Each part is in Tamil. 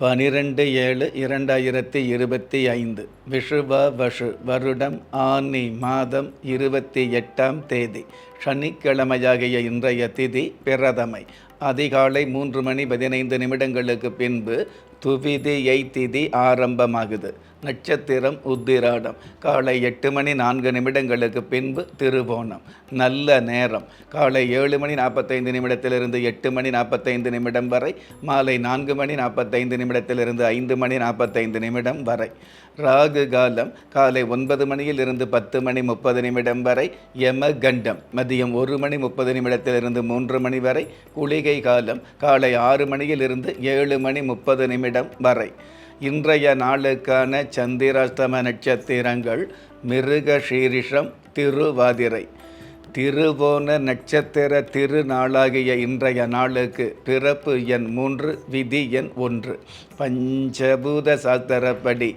பனிரெண்டு ஏழு இரண்டாயிரத்தி இருபத்தி ஐந்து விஷுவ வஷு வருடம் ஆனி மாதம் இருபத்தி எட்டாம் தேதி சனிக்கிழமையாகிய இன்றைய திதி பிரதமை அதிகாலை மூன்று மணி பதினைந்து நிமிடங்களுக்கு பின்பு துவிதியை திதி ஆரம்பமாகுது. நட்சத்திரம் உத்திராடம். காலை எட்டு மணி நான்கு நிமிடங்களுக்கு பின்பு திருவோணம் நல்ல நேரம். காலை ஏழு மணி நாற்பத்தைந்து நிமிடத்திலிருந்து எட்டு மணி நாற்பத்தைந்து நிமிடம் வரை மாலை நான்கு மணி நாற்பத்தைந்து நிமிடத்திலிருந்து ஐந்து மணி நாற்பத்தைந்து நிமிடம் வரை. ராகு காலம் காலை ஒன்பது மணியில் இருந்து பத்து மணி முப்பது நிமிடம் வரை யம கண்டம் மதியம் ஒரு மணி முப்பது நிமிடத்திலிருந்து மூன்று மணி வரை குளிகை காலம் காலை ஆறு மணியில் இருந்து ஏழு மணி முப்பது நிமிடம் வரை. இன்றைய நாளுக்கான சந்திராஷ்டம நட்சத்திரங்கள் மிருக சீரிஷம் திருவாதிரை. திருவோண நட்சத்திர திருநாளாகிய இன்றைய நாளுக்கு பிறப்பு எண் மூன்று விதி எண் ஒன்று. பஞ்சபூத சாஸ்திரப்படி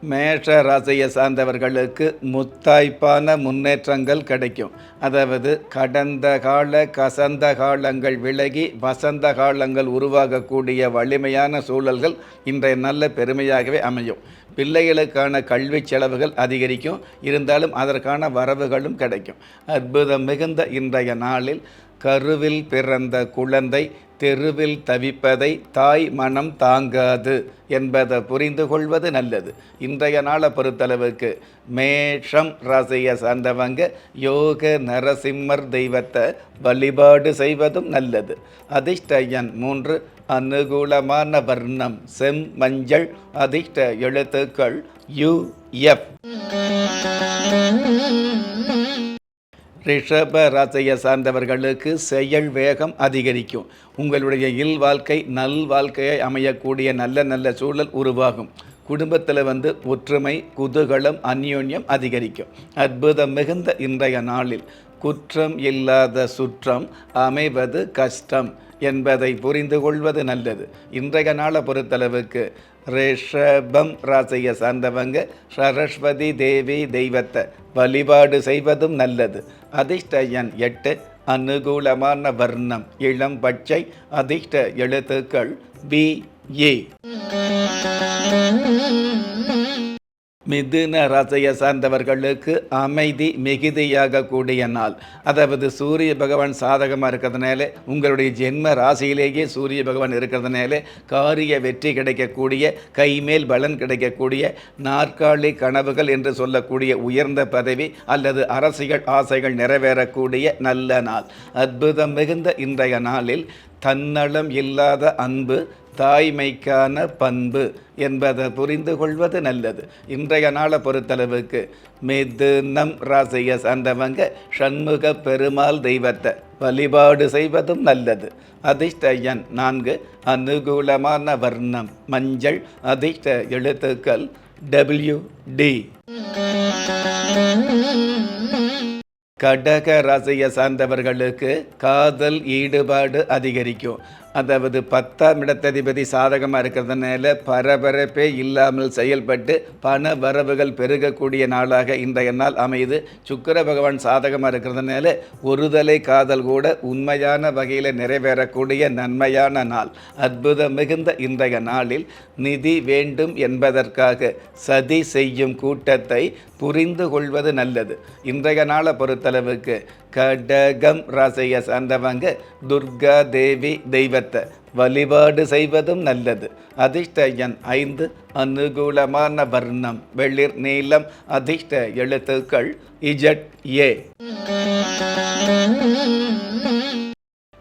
மேஷ ராசியை சார்ந்தவர்களுக்கு முத்தாய்ப்பான முன்னேற்றங்கள் கிடைக்கும். அதாவது கடந்த கால கசந்த காலங்கள் விலகி வசந்த காலங்கள் உருவாகக்கூடிய வலிமையான சூழல்கள் இன்றைய நல்ல பெருமையாகவே அமையும். பிள்ளைகளுக்கான கல்வி செலவுகள் அதிகரிக்கும். இருந்தாலும் அதற்கான வரவுகளும் கிடைக்கும். அற்புதம் மிகுந்த இன்றைய நாளில் கருவில் பிறந்த குழந்தை தெருவில் தவிப்பதை தாய் மனம் தாங்காது என்பதை புரிந்து கொள்வது நல்லது. இன்றைய நாளை பொறுத்தளவுக்கு மேஷம் ராசியை சார்ந்தவங்க யோக நரசிம்மர் தெய்வத்தை வழிபாடு செய்வதும் நல்லது. அதிர்ஷ்டயன் மூன்று அனுகூலமான வர்ணம் செம் மஞ்சள் அதிர்ஷ்ட எழுத்துக்கள் யு எஃப். ரிஷப ராசியை சார்ந்தவர்களுக்கு செயல் வேகம் அதிகரிக்கும். உங்களுடைய இல் வாழ்க்கை நல் வாழ்க்கையை அமையக்கூடிய நல்ல நல்ல சூழல் உருவாகும். குடும்பத்தில் வந்து ஒற்றுமை குதூகலம் அந்யோன்யம் அதிகரிக்கும். அற்புதம் மிகுந்த இன்றைய நாளில். குற்றம் இல்லாத சுற்றம் அமைவது கஷ்டம் என்பதை புரிந்து கொள்வது நல்லது. இன்றைய நாளை பொறுத்தளவுக்கு ரிஷபம் ராசியை சார்ந்தவங்க சரஸ்வதி தேவி தெய்வத்தை வழிபாடு செய்வதும் நல்லது. அதிர்ஷ்ட எண் எட்டு அனுகூலமான வர்ணம் இளம் பச்சை அதிர்ஷ்ட எழுத்துக்கள் பி ஏ. மிதுன ராசியை சார்ந்தவர்களுக்கு அமைதி மிகுதியாக கூடிய நாள். அதாவது சூரிய பகவான் சாதகமாக இருக்கிறதுனால உங்களுடைய ஜென்ம ராசியிலேயே சூரிய பகவான் இருக்கிறதுனால காரிய வெற்றி கிடைக்கக்கூடிய கைமேல் பலன் கிடைக்கக்கூடிய நாற்காலி கனவுகள் என்று சொல்லக்கூடிய உயர்ந்த பதவி அல்லது அரசியல் ஆசைகள் நிறைவேறக்கூடிய நல்ல நாள். அற்புதம் மிகுந்த இன்றைய நாளில் தன்னலம் இல்லாத அன்பு தாய்மைக்கான பண்பு என்பதை புரிந்து கொள்வது நல்லது. இன்றைய நாளை பொறுத்தளவுக்கு மிதுனம் ராசியை சார்ந்தவங்க சண்முக பெருமாள் தெய்வத்தை வழிபாடு செய்வதும் நல்லது. அதிர்ஷ்ட எண் நான்கு அனுகூலமான வர்ணம் மஞ்சள் அதிர்ஷ்ட எழுத்துக்கள் டபிள்யூ டி கடக ராசியை சார்ந்தவர்களுக்கு காதல் ஈடுபாடு அதிகரிக்கும். அதாவது பத்தாம் இடத்ததிபதி சாதகமாக இருக்கிறதுனால பரபரப்பே இல்லாமல் செயல்பட்டு பண வரவுகள் பெருகக்கூடிய நாளாக இன்றைய நாள் அமையுது. சுக்கர பகவான் சாதகமாக இருக்கிறதுனால ஒருதலை காதல் கூட உண்மையான வகையில் நிறைவேறக்கூடிய நன்மையான நாள். அற்புதம் மிகுந்த இன்றைய நாளில் நிதி வேண்டும் என்பதற்காக சதி செய்யும் கூட்டத்தை புரிந்து கொள்வது நல்லது. இன்றைய நாளை பொறுத்தளவுக்கு கடகம் ராசியை சார்ந்தவங்க துர்கா தேவி தெய்வத்தை வழிபாடு செய்வதும் நல்லது. அதிர்ஷ்ட எண் ஐந்து அனுகூலமான வர்ணம் வெளிர் நீளம் அதிர்ஷ்ட எழுத்துக்கள் இஜட் ஏ.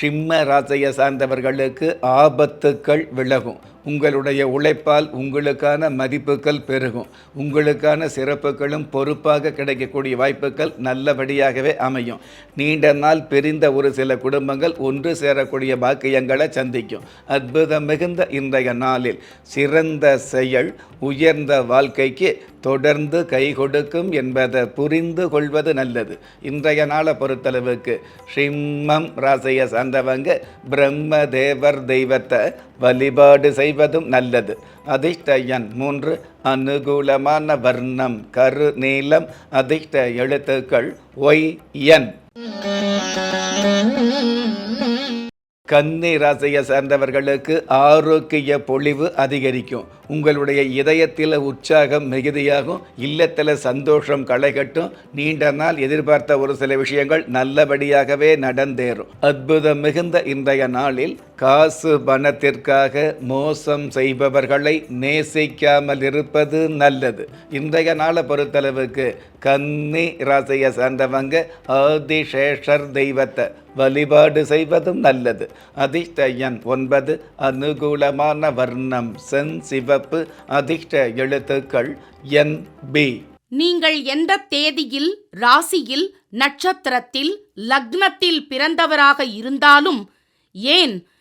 சிம்ம ராசைய சார்ந்தவர்களுக்கு ஆபத்துக்கள் விலகும். உங்களுடைய உழைப்பால் உங்களுக்கான மதிப்புகள் பெருகும். உங்களுக்கான சிறப்புகளும் பொறுப்பாக கிடைக்கக்கூடிய வாய்ப்புகள் நல்லபடியாகவே அமையும். நீண்ட நாள் பிரிந்த ஒரு சில குடும்பங்கள் ஒன்று சேரக்கூடிய பாக்கியங்களை சந்திக்கும். அற்புதம் மிகுந்த இன்றைய நாளில் சிறந்த செயல் உயர்ந்த வாழ்க்கைக்கு தொடர்ந்து கை கொடுக்கும் என்பதை புரிந்து கொள்வது நல்லது. இன்றைய நாளை பொறுத்தளவுக்கு சிம்மம் ராசியை சார்ந்தவங்க பிரம்ம தேவர் தெய்வத்தை வழிபாடு செய்வதும் நல்லது. அதிர்ஷ்ட எண் மூன்று அனுகூலமான வர்ணம் கரு நீளம் அதிர்ஷ்ட எழுத்துக்கள் ஒய் என். கன்னி ராசியை சார்ந்தவர்களுக்கு ஆரோக்கிய பொழிவு அதிகரிக்கும். உங்களுடைய இதயத்தில் உற்சாகம் மிகுதியாகும். இல்லத்தில் சந்தோஷம் களைகட்டும். நீண்ட நாள் எதிர்பார்த்த ஒரு சில விஷயங்கள் நல்லபடியாகவே நடந்தேறும். அற்புதம் மிகுந்த இன்றைய நாளில் காசு பணத்திற்காக மோசம் செய்பவர்களை நேசிக்காமல் இருப்பது நல்லது. இன்றைய நாளை பொறுத்தளவுக்கு கன்னி ராசியை சார்ந்தவங்க ஆதிசேஷர் தெய்வத்தை வழிபாடு செய்வதும் நல்லது. அதிர்ஷ்டயன் ஒன்பது அனுகூலமான வர்ணம் சென் சிவப்பு அதிர்ஷ்ட எழுத்துக்கள் என் பி. நீங்கள் எந்த தேதியில் ராசியில் நட்சத்திரத்தில் லக்னத்தில் பிறந்தவராக இருந்தாலும் ஏன்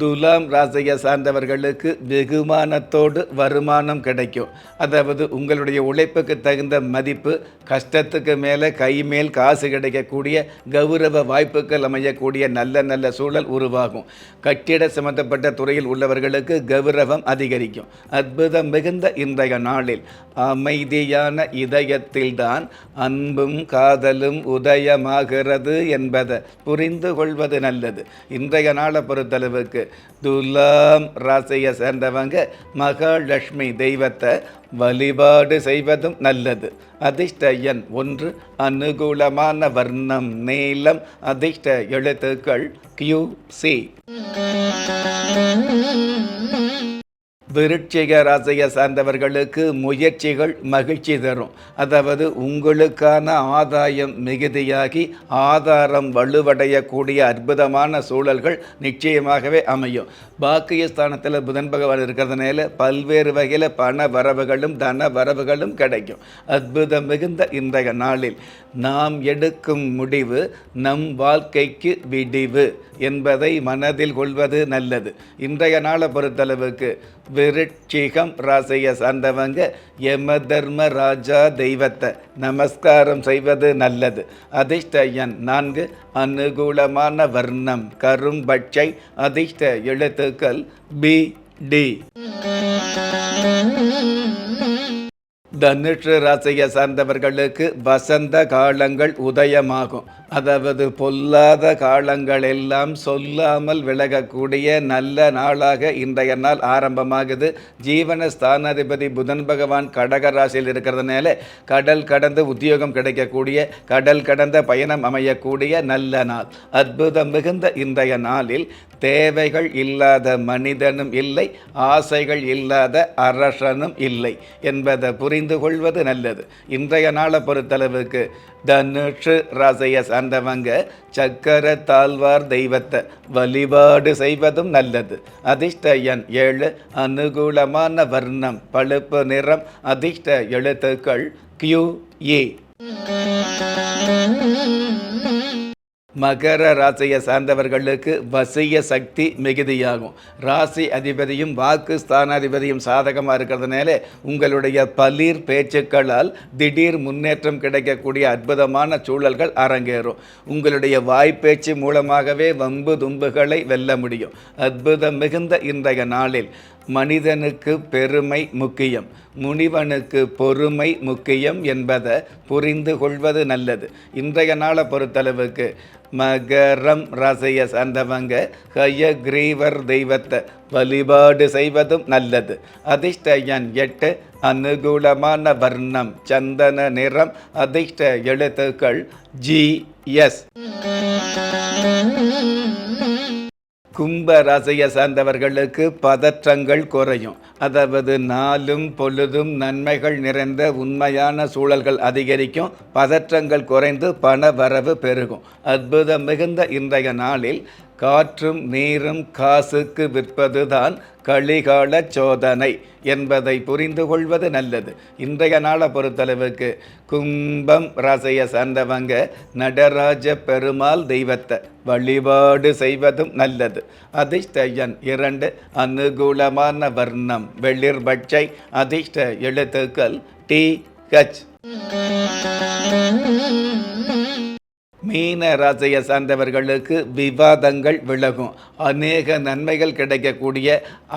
துலாம் ராசியை சார்ந்தவர்களுக்கு வெகுமானத்தோடு வருமானம் கிடைக்கும். அதாவது உங்களுடைய உழைப்புக்கு தகுந்த மதிப்பு கஷ்டத்துக்கு மேலே கை மேல் காசு கிடைக்கக்கூடிய கௌரவ வாய்ப்புகள் அமையக்கூடிய நல்ல நல்ல சூழல் உருவாகும். கட்டிட சம்பந்தப்பட்ட துறையில் உள்ளவர்களுக்கு கௌரவம் அதிகரிக்கும். அற்புதம் மிகுந்த இன்றைய நாளில். அமைதியான இதயத்தில்தான் அன்பும் காதலும் உதயமாகிறது என்பதை புரிந்து கொள்வது நல்லது. இன்றைய நாளை பொறுத்தளவுக்கு துலாம் ராசியை சேர்ந்தவங்க மகாலட்சுமி தெய்வத்தை வழிபாடு செய்வதும் நல்லது. அதிர்ஷ்ட எண் ஒன்று அனுகூலமான வர்ணம் நீளம் அதிர்ஷ்ட எழுத்துக்கள் கியூ சி விருட்சிக ராசியை சார்ந்தவர்களுக்கு முயற்சிகள் மகிழ்ச்சி தரும். அதாவது உங்களுக்கான ஆதாயம் மிகுதியாகி ஆதாரம் வலுவடையக்கூடிய அற்புதமான சூழல்கள் நிச்சயமாகவே அமையும். பாக்கியஸ்தானத்தில் புதன் பகவான் இருக்கிறதுனால பல்வேறு வகையில் பண வரவுகளும் தன வரவுகளும் கிடைக்கும். அற்புதம் மிகுந்த இன்றைய நாளில் நாம் எடுக்கும் முடிவு நம் வாழ்க்கைக்கு விடிவு என்பதை மனதில் கொள்வது நல்லது. இன்றைய நாளை பொறுத்தளவுக்கு விருட்சிகம் ராசியை சார்ந்தவங்க யம தர்ம ராஜா தெய்வத்தை நமஸ்காரம் செய்வது நல்லது. அதிர்ஷ்ட எண் நான்கு அனுகூலமான வர்ணம் கரும்பட்சை அதிர்ஷ்ட எழுத்துக்கள் பி டி. தனுஷு ராசியை சார்ந்தவர்களுக்கு வசந்த காலங்கள் உதயமாகும். அதாவது பொல்லாத காலங்கள் எல்லாம் சொல்லாமல் விலகக்கூடிய நல்ல நாளாக இன்றைய நாள் ஆரம்பமாகுது. ஜீவன ஸ்தானாதிபதி புதன் பகவான் கடக ராசியில் இருக்கிறதுனால கடல் கடந்து உத்தியோகம் கிடைக்கக்கூடிய கடல் கடந்த பயணம் அமையக்கூடிய நல்ல நாள். அற்புதம் மிகுந்த இன்றைய நாளில் தேவைகள் இல்லாத மனிதனும் இல்லை ஆசைகள் இல்லாத அரசனும் இல்லை என்பதை புரிந்து கொள்வது நல்லது. இன்றைய நாளை பொறுத்தளவுக்கு தனுஷு ராசியை சார்ந்தவங்க சக்கர தாழ்வார் தெய்வத்தை வழிபாடு செய்வதும் நல்லது. அதிர்ஷ்ட எண் ஏழு அனுகூலமான வர்ணம் பழுப்பு நிறம் அதிர்ஷ்ட எழுத்துக்கள் கியூ ஏ மகர ராசியை சார்ந்தவர்களுக்கு வசிய சக்தி மிகுதியாகும். ராசி அதிபதியும் வாக்கு ஸ்தானாதிபதியும் சாதகமாக இருக்கிறதுனால உங்களுடைய பளிர் பேச்சுக்களால் திடீர் முன்னேற்றம் கிடைக்கக்கூடிய அற்புதமான சூழல்கள் அரங்கேறும். உங்களுடைய வாய்ப்பேச்சு மூலமாகவே வம்பு தும்புகளை வெல்ல முடியும். அற்புதம் மிகுந்த இன்றைய நாளில். மனிதனுக்கு பெருமை முக்கியம். முனிவனுக்கு பொறுமை முக்கியம் என்பதை புரிந்து கொள்வது நல்லது. இன்றைய நாளை பொறுத்தளவுக்கு மகரம் ரசைய சார்ந்தவங்க ஹயக்ரீவர் தெய்வத்தை வழிபாடு செய்வதும் நல்லது. அதிர்ஷ்ட எண் எட்டு அனுகூலமான வர்ணம் சந்தன நிறம் அதிர்ஷ்ட எழுத்துக்கள் ஜி எஸ். கும்ப ராசியை சார்ந்தவர்களுக்கு பதற்றங்கள் குறையும். அதாவது நாளும் பொழுதும் நன்மைகள் நிறைந்த உண்மையான சூழல்கள் அதிகரிக்கும். பதற்றங்கள் குறைந்து பண வரவு பெருகும். அற்புதம் மிகுந்த இன்றைய நாளில் காற்றும் நீரும் காசுக்கு விற்பதுதான் கலிகால சோதனை என்பதை புரிந்து கொள்வது நல்லது. இன்றைய நாளை பொறுத்தளவுக்கு கும்பம் ராசியை சார்ந்தவங்க நடராஜ பெருமாள் தெய்வத்தை வழிபாடு செய்வதும் நல்லது. அதிர்ஷ்டயன் இரண்டு அனுகூலமான வர்ணம் வெளிர் பட்சை அதிர்ஷ்ட எழுத்துக்கள் டி ஹச். மீன ராசியை சார்ந்தவர்களுக்கு விவாதங்கள் விலகும். அநேக நன்மைகள் கிடைக்கக்கூடிய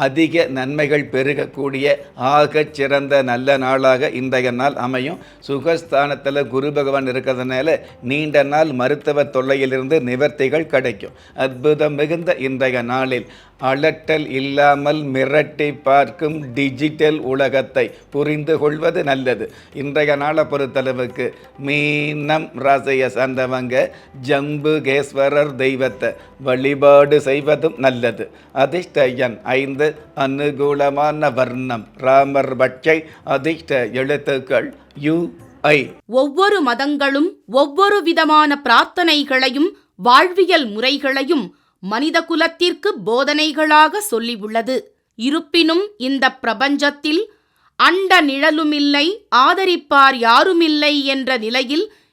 அதிக நன்மைகள் பெருகக்கூடிய ஆகச் சிறந்த நல்ல நாளாக இன்றைய நாள் அமையும். சுகஸ்தானத்தில் குரு பகவான் இருக்கிறதுனால நீண்ட நாள் மருத்துவ தொல்லையிலிருந்து நிவர்த்திகள் கிடைக்கும். அற்புதம் மிகுந்த இன்றைய நாளில் அலட்டல் இல்லாமல் மிரட்டி பார்க்கும் டிஜிட்டல் உலகத்தை புரிந்து கொள்வது நல்லது. இன்றைய நாளை பொறுத்தளவுக்கு மீனம் ராசியை சார்ந்தவங்க ஜம்புகேஸ்வரர் தெய்வத்தை வழிபாடு செய்வதும் நல்லது. அதிர்ஷ்ட எண் ஐந்து அனுகூலமான வர்ணம். ராமர் பட்சை அதிர்ஷ்ட எழுத்துக்கள் யு ஐ. ஒவ்வொரு மதங்களும் ஒவ்வொரு விதமான பிரார்த்தனைகளையும் வாழ்வியல் முறைகளையும் மனித குலத்திற்கு போதனைகளாக சொல்லியுள்ளது இருப்பினும் இந்த பிரபஞ்சத்தில் அண்ட நிழலுமில்லை ஆதரிப்பார் யாருமில்லை என்ற நிலையில்